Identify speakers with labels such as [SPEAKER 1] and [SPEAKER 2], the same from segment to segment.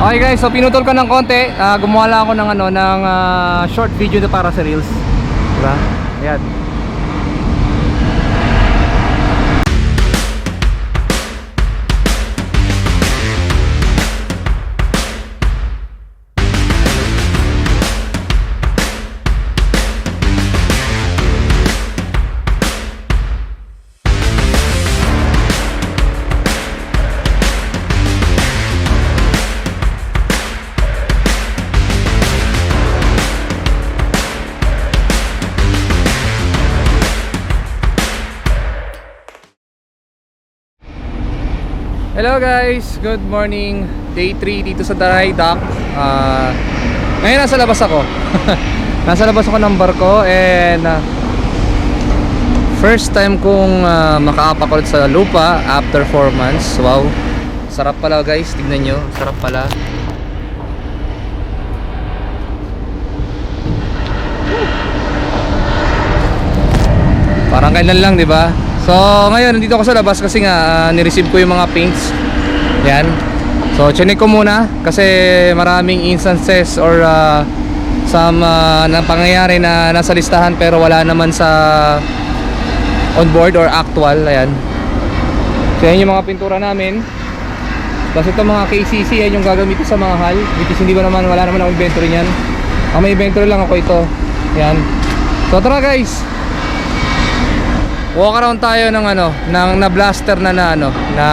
[SPEAKER 1] Okay guys, so pinutol ko ng konti. Ah, gumawa lang ako ng ano ng ah, short video na para sa Reels. Diba? Ayan. Hello guys, good morning. Day 3 dito sa Daray Dock. Ah, ngayon nasa labas ako. nasa labas ako ng barko and ah, first time kong uh, makaapak ulit sa lupa after 4 months. Wow. Sarap pala guys, tignan nyo. Sarap pala. Parang kailan lang, di ba? So, ngayon nandito ako sa labas kasi nga ah, ni-receive ko yung mga paints. Yan. So, chinek ko muna kasi maraming instances or ah, some na pangyayari na nasa listahan pero wala naman sa on board or actual. Ayan. So, yan yung mga pintura namin. Tapos ito mga KCC, yan yung gagamitin sa mga hal. Which is hindi ko naman, wala naman akong inventory niyan. Ang may inventory lang ako ito. Yan. So, tara guys! Walk around tayo ng ano ng na blaster na na ano na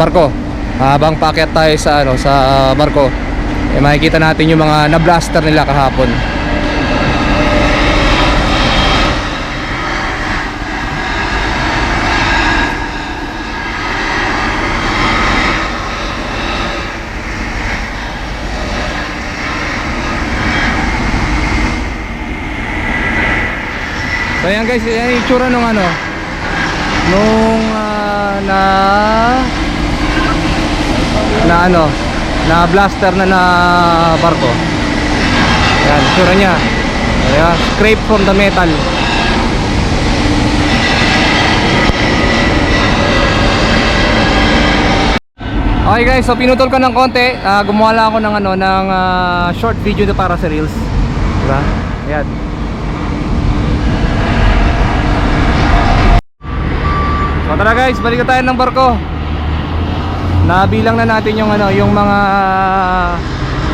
[SPEAKER 1] barko. Habang paakyat tayo sa ano sa barko eh, makikita natin yung mga na blaster nila kahapon So yan guys, yan yung itsura nung ano Nung ah, na Na ano Na blaster na na barko. Yan, itsura niya. Ayan, scrape from the metal. Okay guys, so pinutol ko ng konti. Ah, Gumawa lang ako ng ano ng ah, short video na para sa Reels. Diba? Ayan So tara guys, balik tayo ng barko. Nabilang na natin yung ano, yung mga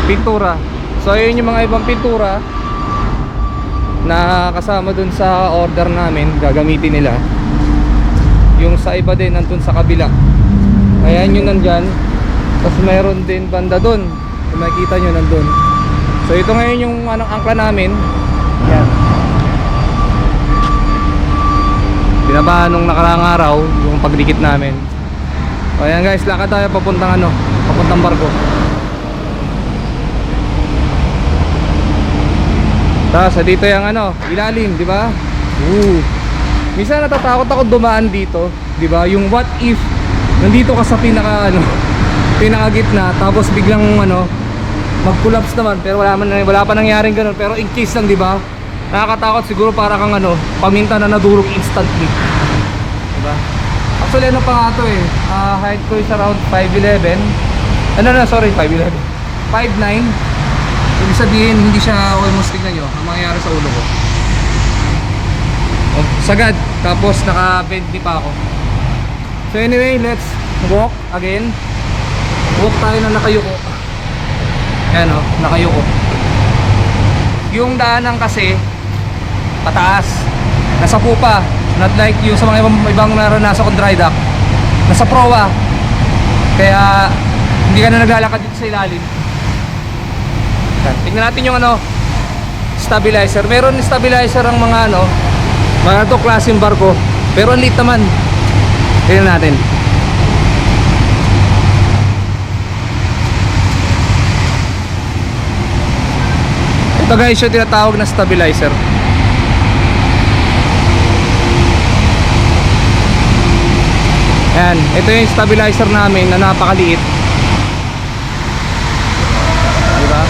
[SPEAKER 1] pintura. So ayun yung mga ibang pintura na kasama dun sa order namin, gagamitin nila. Yung sa iba din nandun sa kabila. Ayan yung nandyan. Tapos mayroon din banda dun. Kung makikita nyo nandun. So ito ngayon yung anong angkla namin. Binabahan nung nakaraang araw yung pagdikit namin. O ayan guys, lakad tayo papuntang ano, papuntang barko. Tapos dito yung ano, ilalim, di ba? Ooh. Minsan natatakot ako dumaan dito, di ba? Yung what if nandito ka sa pinaka ano, pinaka gitna tapos biglang ano, mag-collapse naman pero wala man wala pa nangyaring ganun pero in case lang, di ba? Nakakatakot siguro para kang ano, paminta na nadurog instantly. Diba? Actually ano pa nga to eh, ah, height ko is around 5'11". Ano na, sorry, 5'11". 5'9". Ibig sabihin, hindi siya almost tignan nyo, ang mangyayari sa ulo ko. Oh, sagad, tapos naka-bend pa ako. So anyway, let's walk again. Walk tayo na nakayuko. Ayan o, nakayuko. Yung daanan kasi, pataas. Nasa pupa not like yung sa mga ibang, ibang naranasan kong dry dock. Nasa proa kaya hindi ka na naglalakad dito sa ilalim. Tingnan natin yung ano stabilizer. Meron stabilizer ang mga ano mga to klaseng barko. Pero ang naman. Tingnan natin. Ito guys yung tinatawag na stabilizer Ayan, ito yung stabilizer namin na napakaliit. Di ba?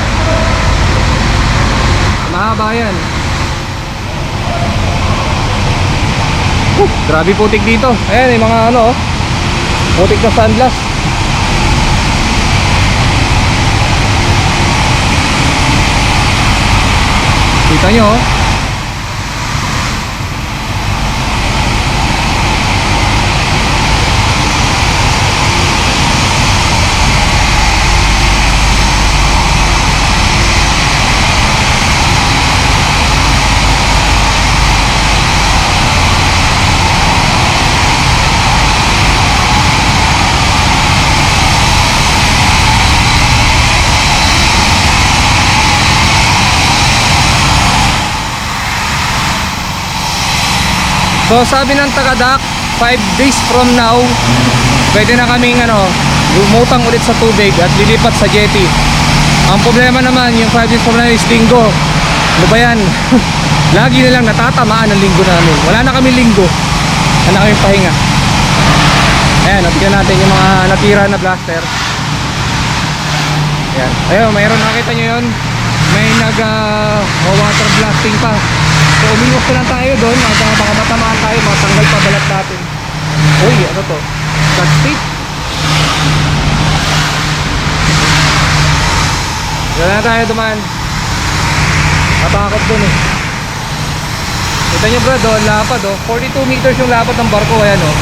[SPEAKER 1] Mahaba yan. Uh, grabe putik dito. Ayan, yung mga ano, oh. putik na sandblast. Kita nyo, oh. So sabi ng tagadak, 5 days from now, pwede na kaming ano, lumutang ulit sa tubig at lilipat sa jetty. Ang problema naman, yung 5 days from now is linggo. Ano ba yan? Lagi na lang natatamaan ang linggo namin. Wala na kami linggo. Wala na kami pahinga. Ayan, natigyan natin yung mga natira na blaster. Ayan. Ayun, mayroon nakita nyo yun. May nag ah, water blasting pa. So umiwas na lang tayo doon at uh, baka matamaan tayo, matanggal pa balat natin. Uy, ano to? Touch tape? Diyan na tayo duman. Matakot dun eh. Kita nyo bro, doon lapad oh. 42 meters yung lapad ng barko, ayan oh.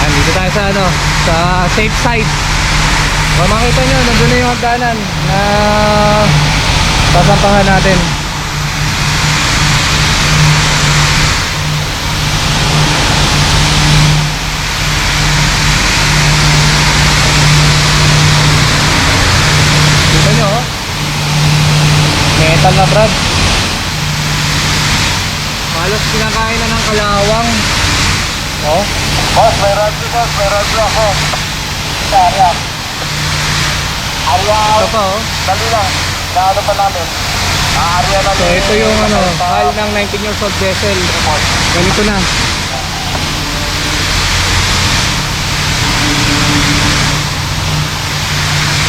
[SPEAKER 1] Ayan, dito tayo sa ano, sa safe side. Kung makita nyo, nandun na yung hagdanan na sasampahan natin. Kita nyo, oh. Metal na brad. Halos kinakain na ng kalawang. Oh.
[SPEAKER 2] Boss, may radyo boss, may radyo ako. Sa area. Area,
[SPEAKER 1] Ito pa oh.
[SPEAKER 2] dali lang. Naano pa namin. Ah, area na
[SPEAKER 1] So ito yung ano, hull ng 19 years old vessel. Ganito na.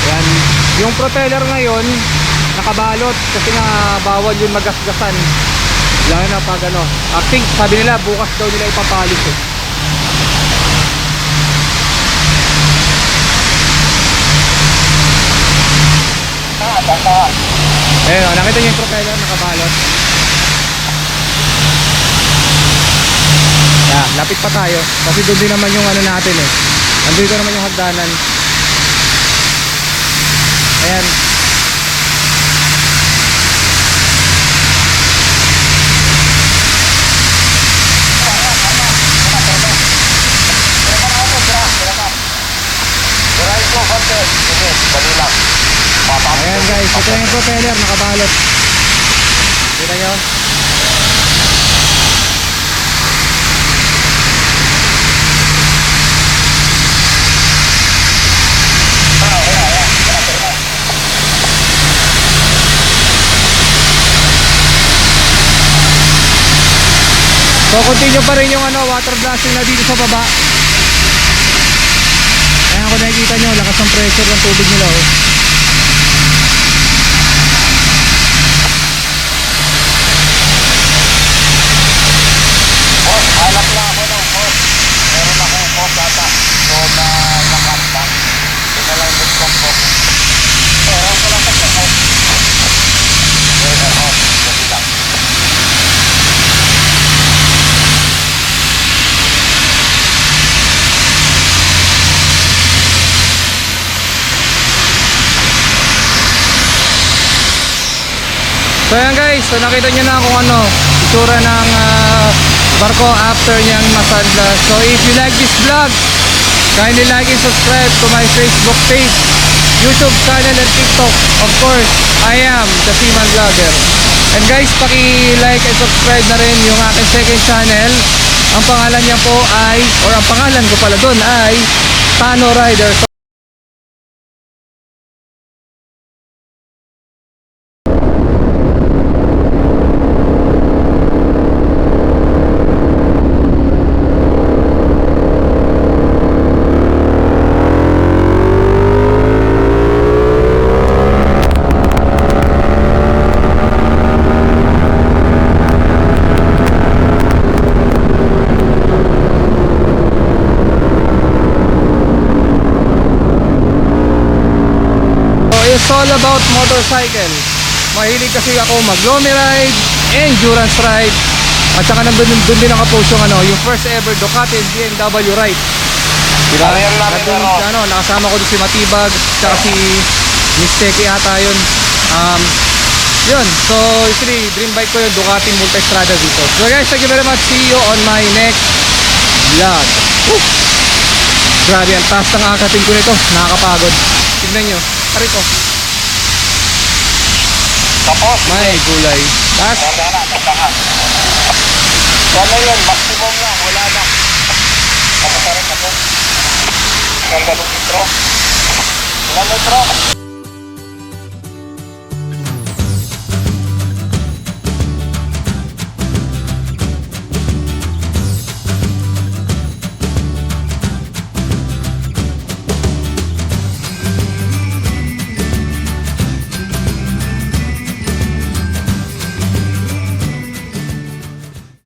[SPEAKER 1] Yan. Yung propeller ngayon, nakabalot kasi nga bawal yun magasgasan. Lalo na pag ano. I think sabi nila bukas daw nila ipapalit eh.
[SPEAKER 2] Tanda.
[SPEAKER 1] Ayun, oh, nakita niyo yung propeller nakabalot. Yeah, lapit pa tayo. Kasi doon din naman yung ano natin eh. Andito naman yung hagdanan. Ayan.
[SPEAKER 2] Diray ko, konti. Sige, dali lang. Papapit.
[SPEAKER 1] Ayan guys, ito yung propeller nakabalot. Kita nyo? So continue pa rin yung ano, water blasting na dito sa baba. Ayan kung nakikita nyo, lakas ng pressure ng tubig nila oh.
[SPEAKER 2] Boss, hanap lang ako ng boss. Meron akong boss ata. So, na nakanta. Ito na lang gusto ko. Meron ko lang kasi boss. Meron ako. Dali lang.
[SPEAKER 1] So yan guys, so nakita nyo na kung ano itsura ng ah, barko after niyang masadla. So if you like this vlog, kindly like and subscribe to my Facebook page, YouTube channel and TikTok. Of course, I am the Seaman Vlogger. And guys, paki-like and subscribe na rin yung aking second channel. Ang pangalan niya po ay, or ang pangalan ko pala doon ay Tano Rider. So, is all about motorcycle. Mahilig kasi ako mag-lomi ride, endurance ride, at saka nandun dun din nakapost yung ano, yung first ever Ducati BMW ride. Diba? Nandun,
[SPEAKER 2] ano?
[SPEAKER 1] ano, nakasama ko doon si Matibag, tsaka si Miss Teki ata yun. Um, yun, so usually dream bike ko yung Ducati Multistrada dito. So guys, thank you very much. See you on my next vlog. Woo! Grabe, ang taas ng akatin ko nito. Nakakapagod. Tignan nyo. Pare ko.
[SPEAKER 2] Tapos,
[SPEAKER 1] May gulay. Taas.
[SPEAKER 2] Tanda na, ka. Ano yun, maximum na, wala na. Tapos na rin ako. Ganda ng intro. Ilan metro?